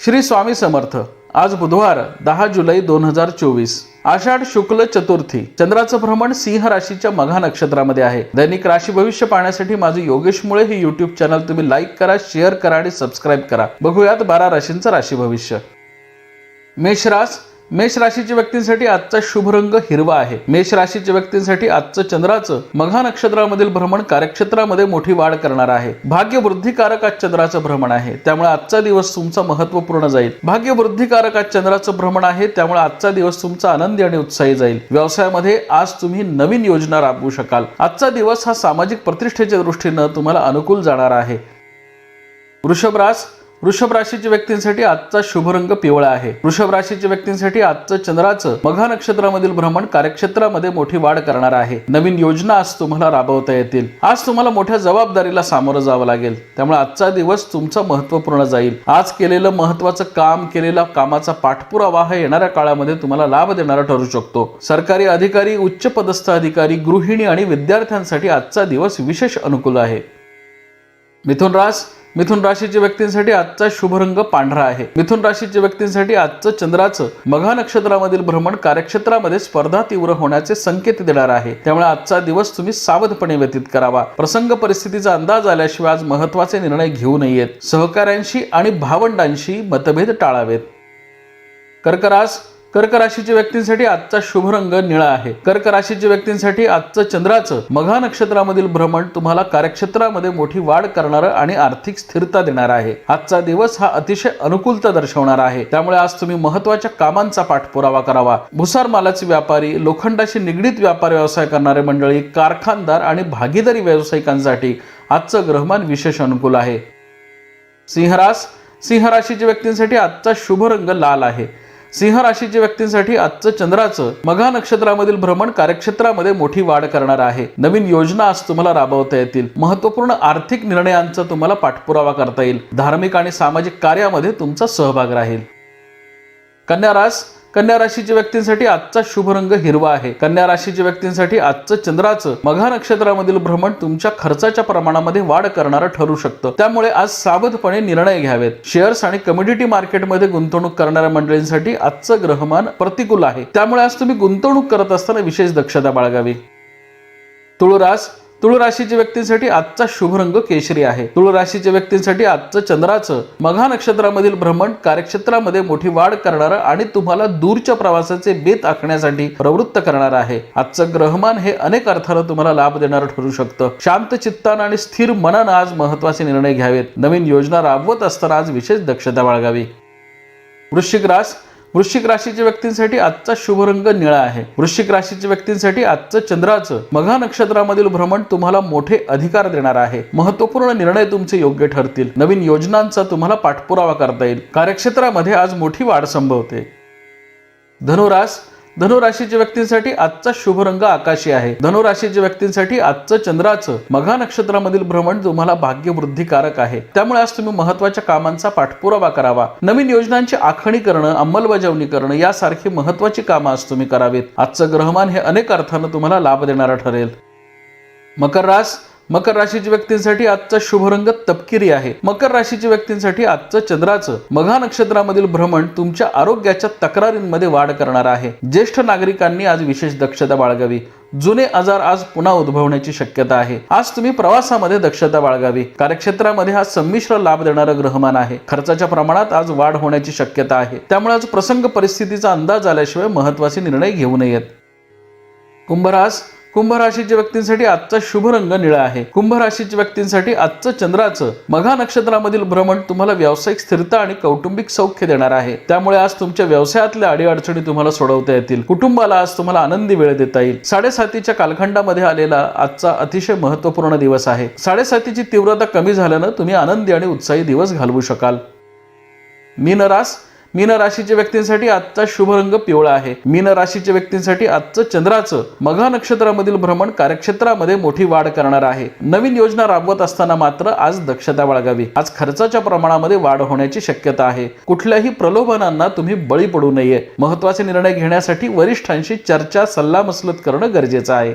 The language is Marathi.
श्री स्वामी समर्थ. आज बुधवार दहा जुलै दोन हजार चोवीस. आषाढ शुक्ल चतुर्थी. चंद्राचं भ्रमण सिंह राशीच्या मघा नक्षत्रामध्ये आहे. दैनिक राशी भविष्य पाहण्यासाठी माझं योगेश मुळे हे युट्यूब चॅनल तुम्ही लाईक करा शेअर करा आणि सबस्क्राईब करा. बघूयात बारा राशींचं राशी भविष्य. मेषरास मेष राशीच्या व्यक्तींसाठी आजचा शुभ रंग हिरवा आहे. मेष राशीच्या व्यक्तींसाठी आजचं चंद्राचं मघा नक्षत्रामधील भ्रमण कार्यक्षेत्रामध्ये मोठी वाढ करणार आहे. भाग्य वृद्धिकारक आज चंद्राचं भ्रमण आहे. त्यामुळे आजचा दिवस तुमचा महत्त्वपूर्ण जाईल. भाग्य वृद्धिकारक आज चंद्राचं भ्रमण आहे. त्यामुळे आजचा दिवस तुमचा आनंदी आणि उत्साही जाईल. व्यवसायामध्ये आज तुम्ही नवीन योजना राबवू शकाल. आजचा दिवस हा सामाजिक प्रतिष्ठेच्या दृष्टीनं तुम्हाला अनुकूल जाणार आहे. वृषभरास वृषभ राशीच्या व्यक्तींसाठी आजचा शुभ रंग पिवळा आहे. वृषभ राशीच्या व्यक्तींसाठी आजचं चंद्राचं मघा नक्षत्रामधील भ्रमण कार्यक्षेत्रामध्ये मोठी वाढ करणार आहे. नवीन योजना आज तुम्हाला राबवता येतील. आज तुम्हाला मोठ्या जबाबदारीला सामोरं जावं लागेल. त्यामुळे आजचा दिवस तुमचा महत्त्वपूर्ण जाईल. आज केलेलं महत्वाचं काम केलेला कामाचा पाठपुरावा हा येणाऱ्या काळामध्ये तुम्हाला लाभ देणारा ठरू शकतो. सरकारी अधिकारी उच्च पदस्थ अधिकारी गृहिणी आणि विद्यार्थ्यांसाठी आजचा दिवस विशेष अनुकूल आहे. मिथुन रास मिथुन राशीच्या व्यक्तींसाठी आजचा शुभ रंग पांढरा आहे. मिथुन राशीच्या व्यक्तींसाठी आजचं चंद्राचं मघा नक्षत्रामधील भ्रमण कार्यक्षेत्रामध्ये स्पर्धा तीव्र होण्याचे संकेत देणार आहे. त्यामुळे आजचा दिवस तुम्ही सावधपणे व्यतीत करावा. प्रसंग परिस्थितीचा अंदाज आल्याशिवाय आज महत्त्वाचे निर्णय घेऊ नयेत. सहकाऱ्यांशी आणि भावंडांशी मतभेद टाळावेत. कर्करास कर्क राशीच्या व्यक्तींसाठी आजचा शुभ रंग निळा आहे. कर्क राशीच्या व्यक्तींसाठी आजचं चंद्राचं मघा नक्षत्रामधील भ्रमण तुम्हाला कार्यक्षेत्रामध्ये मोठी वाढ करणारं आणि आर्थिक स्थिरता देणार आहे. आजचा दिवस हा अतिशय अनुकूलता दर्शवणार आहे. त्यामुळे आज तुम्ही महत्त्वाच्या कामांचा पाठपुरावा करावा. भुसार मालाचे व्यापारी लोखंडाशी निगडीत व्यापार व्यवसाय करणारे मंडळी कारखानदार आणि भागीदारी व्यावसायिकांसाठी आजचं ग्रहमान विशेष अनुकूल आहे. सिंहरास सिंह राशीच्या व्यक्तींसाठी आजचा शुभ रंग लाल आहे. सिंह राशीच्या व्यक्तींसाठी आजचं चंद्राचं मघा नक्षत्रामधील भ्रमण कार्यक्षेत्रामध्ये मोठी वाढ करणार आहे. नवीन योजना आज तुम्हाला राबवता येतील. महत्त्वपूर्ण आर्थिक निर्णयांचा तुम्हाला पाठपुरावा करता येईल. धार्मिक आणि सामाजिक कार्यामध्ये तुमचा सहभाग राहील. कन्या रास कन्या राशीच्या व्यक्तींसाठी आजचा शुभ रंग हिरवा आहे. कन्या राशीच्या व्यक्तींसाठी आजचं चंद्राचं मघा नक्षत्रामधील भ्रमण तुमच्या खर्चाच्या प्रमाणामध्ये वाढ करणारं ठरू शकतं. त्यामुळे आज सावधपणे निर्णय घ्यावेत. शेअर्स आणि कमोडिटी मार्केटमध्ये गुंतवणूक करणाऱ्या मंडळींसाठी आजचं ग्रहमान प्रतिकूल आहे. त्यामुळे आज तुम्ही गुंतवणूक करत असताना विशेष दक्षता बाळगावी. तुळरास तुळ राशीच्या व्यक्तींसाठी आजचा शुभ रंग केशरी आहे. तुळ राशीच्या व्यक्तींसाठी आजचं चंद्राचं मघा नक्षत्रामधील भ्रमण कार्यक्षेत्रामध्ये मोठी वाढ करणारं आणि तुम्हाला दूरच्या प्रवासाचे बेत आखण्यासाठी प्रवृत्त करणार आहे. आजचं ग्रहमान हे अनेक अर्थानं तुम्हाला लाभ देणारं ठरू शकतं. शांत चित्तानं आणि स्थिर मनानं आज महत्त्वाचे निर्णय घ्यावेत. नवीन योजना राबवत असताना आज विशेष दक्षता बाळगावी. वृश्चिक रास वृश्चिक राशीच्या व्यक्तींसाठी आजचा शुभ रंग निळा आहे. वृश्चिक राशीच्या व्यक्तींसाठी आजचं चंद्राचं मघा नक्षत्रामधील भ्रमण तुम्हाला मोठे अधिकार देणार आहे. महत्त्वपूर्ण निर्णय तुमचे योग्य ठरतील. नवीन योजनांचा तुम्हाला पाठपुरावा करता येईल. कार्यक्षेत्रामध्ये आज मोठी वाढ संभवते. धनुरास धनुराशीच्या व्यक्तींसाठी आजचा शुभ रंग आकाशी आहे. धनुराशीच्या व्यक्तींसाठी आजचं चंद्राचं मघा नक्षत्रामधील भ्रमण तुम्हाला भाग्य वृद्धिकारक आहे. त्यामुळे आज तुम्ही महत्त्वाच्या कामांचा पाठपुरावा करावा. नवीन योजनांची आखणी करणं अंमलबजावणी करणं यासारखी महत्वाची कामं आज तुम्ही करावीत. आजचं ग्रहमान हे अनेक अर्थानं तुम्हाला लाभ देणारं ठरेल. मकर रास मकर राशीच्या व्यक्तींसाठी आजचा शुभ रंग तपकिरी आहे. मकर राशीच्या व्यक्तींसाठी आजचं चंद्राचं मघा नक्षत्रामधील भ्रमण तुमच्या आरोग्याच्या तक्रारींमध्ये वाढ करणार आहे. ज्येष्ठ नागरिकांनी आज विशेष दक्षता बाळगावी. जुने आजार आज पुन्हा उद्भवण्याची शक्यता आहे. आज तुम्ही प्रवासामध्ये दक्षता बाळगावी. कार्यक्षेत्रामध्ये हा संमिश्र लाभ देणारं ग्रहमान आहे. खर्चाच्या प्रमाणात आज वाढ होण्याची शक्यता आहे. त्यामुळे आज प्रसंग परिस्थितीचा अंदाज आल्याशिवाय महत्त्वाचे निर्णय घेऊ नयेत. कुंभरास कुंभ राशीच्या व्यक्तींसाठी आजचा शुभ रंग निळा आहे. कुंभ राशीच्या व्यक्तींसाठी आजचं चंद्राचं मघा नक्षत्रामधील भ्रमण तुम्हाला व्यावसायिक स्थिरता आणि कौटुंबिक सौख्य देणार आहे. त्यामुळे आज तुमच्या व्यवसायातल्या अडीअडचणी तुम्हाला सोडवता येतील. कुटुंबाला आज तुम्हाला आनंदी वेळ देता येईल. साडेसातीच्या कालखंडामध्ये आलेला आजचा अतिशय महत्त्वपूर्ण दिवस आहे. साडेसातीची तीव्रता कमी झाल्यानं तुम्ही आनंदी आणि उत्साही दिवस घालवू शकाल. मीन रास मीन राशीच्या व्यक्तींसाठी आजचा शुभ रंग पिवळा आहे. मीन राशीच्या व्यक्तींसाठी आजचं चंद्राचं मघा नक्षत्रामधील भ्रमण कार्यक्षेत्रामध्ये मोठी वाढ करणार आहे. नवीन योजना राबवत असताना मात्र आज दक्षता बाळगावी. आज खर्चाच्या प्रमाणामध्ये वाढ होण्याची शक्यता आहे. कुठल्याही प्रलोभनांना तुम्ही बळी पडू नये. महत्त्वाचे निर्णय घेण्यासाठी वरिष्ठांशी चर्चा सल्लामसलत करणं गरजेचं आहे.